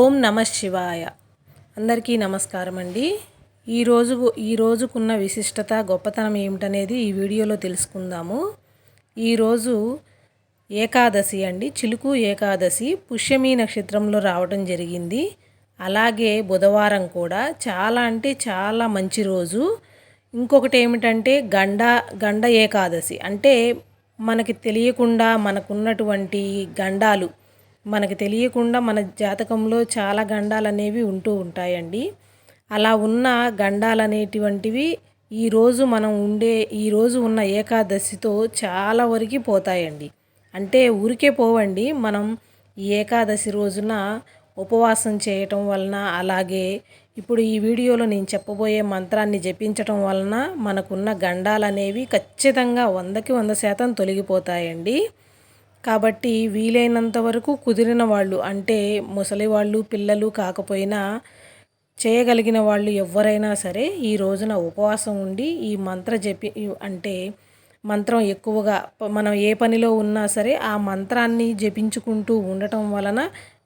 ఓం నమ శివాయ. అందరికీ నమస్కారం అండి. ఈరోజు ఈ రోజుకున్న విశిష్టత గొప్పతనం ఏమిటనేది ఈ వీడియోలో తెలుసుకుందాము. ఈరోజు ఏకాదశి అండి. చిలుకు ఏకాదశి పుష్యమి నక్షత్రంలో రావడం జరిగింది. అలాగే బుధవారం కూడా చాలా అంటే చాలా మంచి రోజు. ఇంకొకటి ఏమిటంటే గండ గండ ఏకాదశి. అంటే మనకి తెలియకుండా మనకున్నటువంటి గండాలు మనకు తెలియకుండా మన జాతకంలో చాలా గండాలు అనేవి ఉంటూ ఉంటాయండి. అలా ఉన్న గండాలు అనేటువంటివి ఈరోజు మనం ఉండే ఈరోజు ఉన్న ఏకాదశితో చాలా వరకు పోతాయండి. అంటే ఊరికే పోవండి. మనం ఈ ఏకాదశి రోజున ఉపవాసం చేయటం వలన అలాగే ఇప్పుడు ఈ వీడియోలో నేను చెప్పబోయే మంత్రాన్ని జపించటం వలన మనకున్న గండాలు అనేవి ఖచ్చితంగా వందకి వంద శాతం తొలగిపోతాయండి. కాబట్టి వీలైనంత వరకు కుదిరిన వాళ్ళు అంటే ముసలి వాళ్ళు పిల్లలు కాకపోయినా చేయగలిగిన వాళ్ళు ఎవరైనా సరే ఈ రోజున ఉపవాసం ఉండి ఈ మంత్ర జపి అంటే మంత్రం ఎక్కువగా మనం ఏ పనిలో ఉన్నా సరే ఆ మంత్రాన్ని జపించుకుంటూ ఉండటం వలన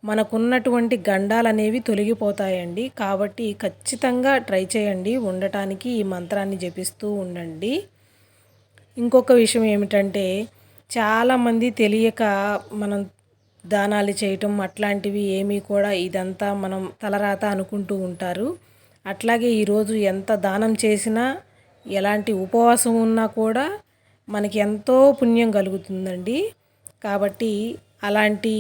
మనకున్నటువంటి గండాలు అనేవి తొలగిపోతాయండి. కాబట్టి ఖచ్చితంగా ట్రై చేయండి ఉండటానికి ఈ మంత్రాన్ని జపిస్తూ ఉండండి. ఇంకొక విషయం ఏమిటంటే చాలామంది తెలియక మనం దానాలు చేయటం అట్లాంటివి ఏమీ కూడా ఇదంతా మనం తలరాత అనుకుంటూ ఉంటారు. అట్లాగే ఈరోజు ఎంత దానం చేసినా ఎలాంటి ఉపవాసం ఉన్నా కూడా మనకి ఎంతో పుణ్యం కలుగుతుందండి. కాబట్టి అలాంటి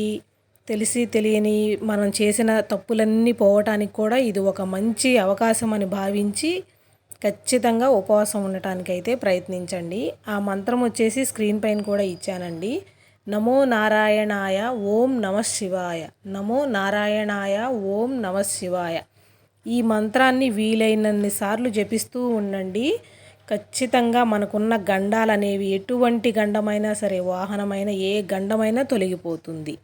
తెలిసి తెలియని మనం చేసిన తప్పులన్నీ పోవటానికి కూడా ఇది ఒక మంచి అవకాశం అని భావించి ఖచ్చితంగా ఉపవాసం ఉండటానికైతే ప్రయత్నించండి. ఆ మంత్రం వచ్చేసి స్క్రీన్ పైన కూడా ఇచ్చానండి. నమో నారాయణాయ ఓం నమ శివాయ. నమో నారాయణాయ ఓం నమ శివాయ. ఈ మంత్రాన్ని వీలైనన్ని సార్లు జపిస్తూ ఉండండి. ఖచ్చితంగా మనకున్న గండాలు అనేవి ఎటువంటి గండమైనా సరే వాహనమైన ఏ గండమైనా తొలగిపోతుంది.